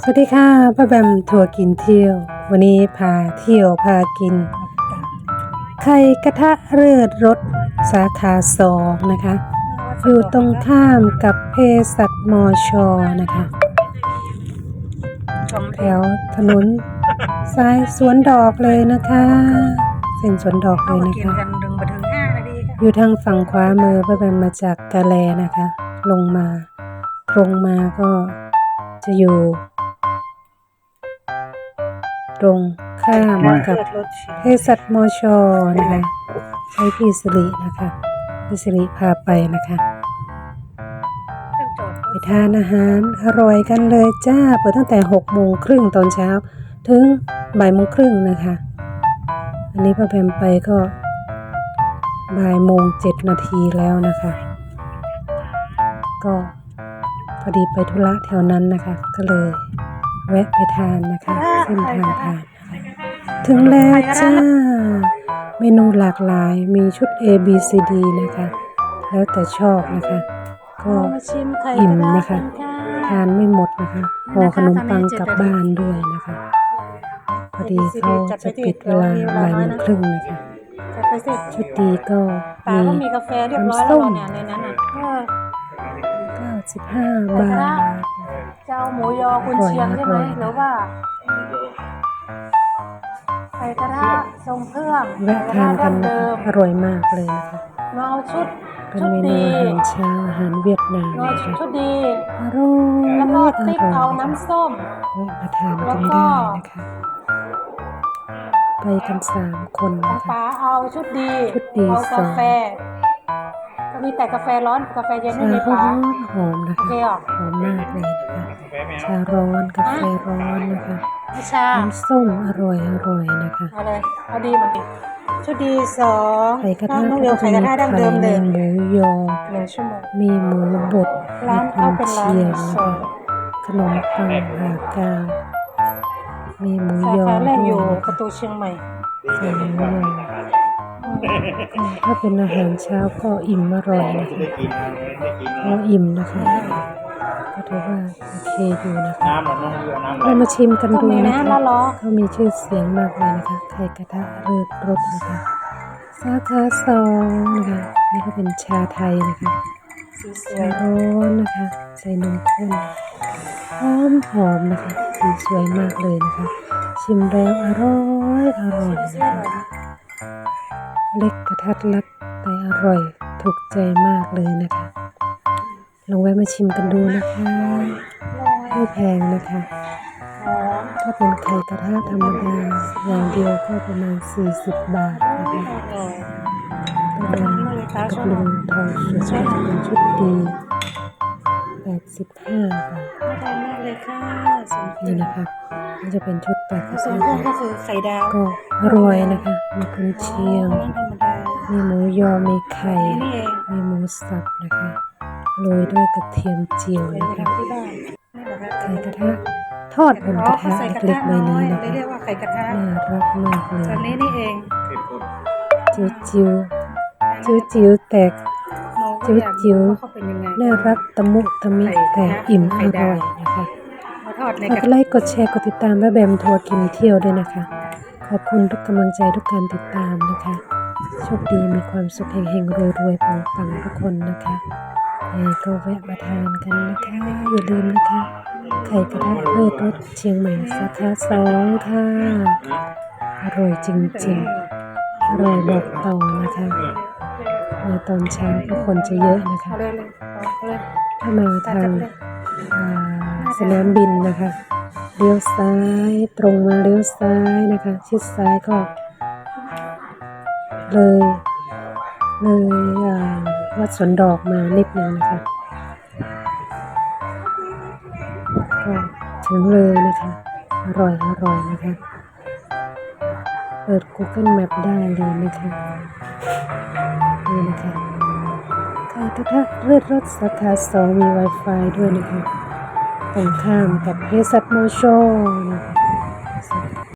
สวัสดีค่ะป้าแบมทัวร์กินเที่ยว วันนี้พาเที่ยวพากิน ไข่กระทะเลือดรสสาขาสองนะคะ อยู่ตรงข้ามกับเพสัตมอชอนะคะแถวถนนสายสวนดอกเลยนะคะเส้นสวนดอกเลเข้ายมานะกินคะกันดึงมาถึงห้านาทีค่ะอยู่ทางฝั่งขวามือป้าแบมมาจากกาแลนะคะ ลงมาตรงมาก็ จะอยู่ ตรงข้ามกับเลือดรถฉีดเภสัชมอชอนะคะใช้พี่สิรินะคะพี่สิริพาไปนะคะซึ่งจอดไปทานอาหารอร่อยกันเลยจ้าเปิดตั้งแต่หกโมงครึ่งตอนเช้า ถึงบ่ายโมงครึ่งนะคะ อันนี้ป้าแพมไปก็บ่ายโมงเจ็ดนาทีแล้วนะคะ ก็ พอดีไปธุระแถวนั้นนะคะ ก็เลยแวะไปทานนะคะเส้นทางผ่านนะคะถึงแล้วจ้า เมนูหลากหลายมีชุด A B C D นะคะ แล้วแต่ชอบนะคะ ก็มาชิมไข่อิ่มกรทนะคะกัทานไม่หมดนะคะห่อขนมปังกลับบ้านด้วยนะคะ พอดีเขาจะปิดเวลาบ่ายโมงครึ่งนะคะจะไปเสร็จชุดดีก็ตามีก็มี กาแฟเรียบร้อยแล้วเหรอเนี่ยในนั้นอะเออ95บาท เจ้าหมูยอคุณเชียงใช่ไหมอร่อยหรือว่าไข่กระทะทรงเครื่องแวะทานกันนะคะอร่อยมากเลยนะคะเนาชุดเป็นชุดเมนูดีอาหารเช้าอาหารเวียดนามเนานะคะชุดดีอร่อยแล้วก็อติ๊กร่อยเอานะคะน้ำส้มแวะมาทานกันได้นะคะไปกันสามคนของนะคะป๋าเอาชุดดีชุดดีเอาสกาองแฟ ก็มีแต่กาแฟร้อนกาแฟเย็นไม่ชามีก็ป๋าหอมหอมนะโอคะเคเหรอหอมมากเลยนะคะชาร้อนกาแฟร้อนนะคะไม่ชาน้ำส้มอร่อยอร่อยนะคะ เอาเลยเอาดีมันดิชุดดีสองไข่กระทะน้องก็เรียวจะไข่กมีระทะดั้งไข่เดิมเลมียหมูยอ หนึ่งชั่วโมงมีหมูบดร้านมีเขาเป็นร้านเชียงสนะอคะงขนมปังหากาว มีหมูสายอขาแรกด้อยู่วยประตูเชียงใหม่ ใส่หมูยอก็ ถ้าเป็นอาหารเช้าก็อิ่มอร่อยนะคะก็อิ่มนะคะ ก็ถือว่าโอเคอยู่นะคะน้ำหรอน้องเรือน้ำไหลเรามาชิมกันก็ดูมีนะนะคะแล้วล้อเขามีชื่อเสียงมากเลยนะคะไข่กระทะเลือดรสนะคะสาขาสองนะคะนี่ก็เป็นชาไทยนะคะสีสวชายร้อนนะคะ ใส่นมข้นหอมหอมนะคะสีสวยมากเลยนะคะ ชิมแล้วอร่อยอร่อยนะคะ เล็กกระทัดรัดแต่อร่อยถูกใจมากเลยนะคะ ลองแวะมาชิมกันดูนะคะไม่แพงนะคะหอมถ้าเป็นไข่กระทะธรรมดาอย่างเดียวก็ประมาณ 40 บาทนะคะอร่อยต้องลองกับลุงทองสุดเป็นชุดดี 85บาทน่าทานมากเลยค่ะสมนี่นะคะนี่จะเป็นชุดปลากระสมทะเครื่องก็คือไข่ดาวก็อร่อยนะคะ มีกุนเชียงร้านธรรมดามีหมูยอ มีไข่นี่เองมีหมูสับนะคะโรยด้วยกระเทียมเจียวเคยนะไปคะทำที่บ้านนี่เหรอคะไข่กระทะทอดบนกระทะใส่กระเล็ทะกๆใบน้อนี้ยนะเลยคะเรียกว่าไข่กระทะน่ารักมากเลยส่วนนี้นี่เองจิ๋วจิ๋วจิ๋วจิ๋วๆแตก จิ๋วจิ๋วว่าเขาเป็นยังไงน่ารักตะมุตะมิแต่อิ่มอร่อยนะคะมาทอดในฝากกกระดไลค์กดแชร์กดติดตามแม่แบมทัวร์กินเที่ยวด้วยนะคะ ขอบคุณทุกกำลังใจทุกการติดตามนะคะ โชคดีมีความสุขเฮงๆรวยๆปังๆทุกคนนะคะยังไงก็แวะมาทานกันนะคะ อย่าลืมนะคะไข่กระทะเลิศรสเชียงใหม่สาขาสองค่ะอร่อยจริงๆอร่อยบอกต่อนะคะ มาตอนเช้าก็คนจะเยอะนะคะเอาเลยเลยเอาเลยถ้ามาทางอ่าสนามบินนะคะเลี้ยวซ้ายตรงมาเลี้ยวซ้ายนะคะชิดซ้ายก็เลยเลยอ่าวัดสวนดอกมานิดนึงนะคะก็ถึงเลยนะคะอร่อยอร่อยนะคะ เปิด Google Map ได้เลยนะคะ นี่นะคะไข่กท่าเลือดรสสาขาสองมี Wi-Fi ด้วยนะคะตรงข้ามกับเฮสัตโมโชนะคะ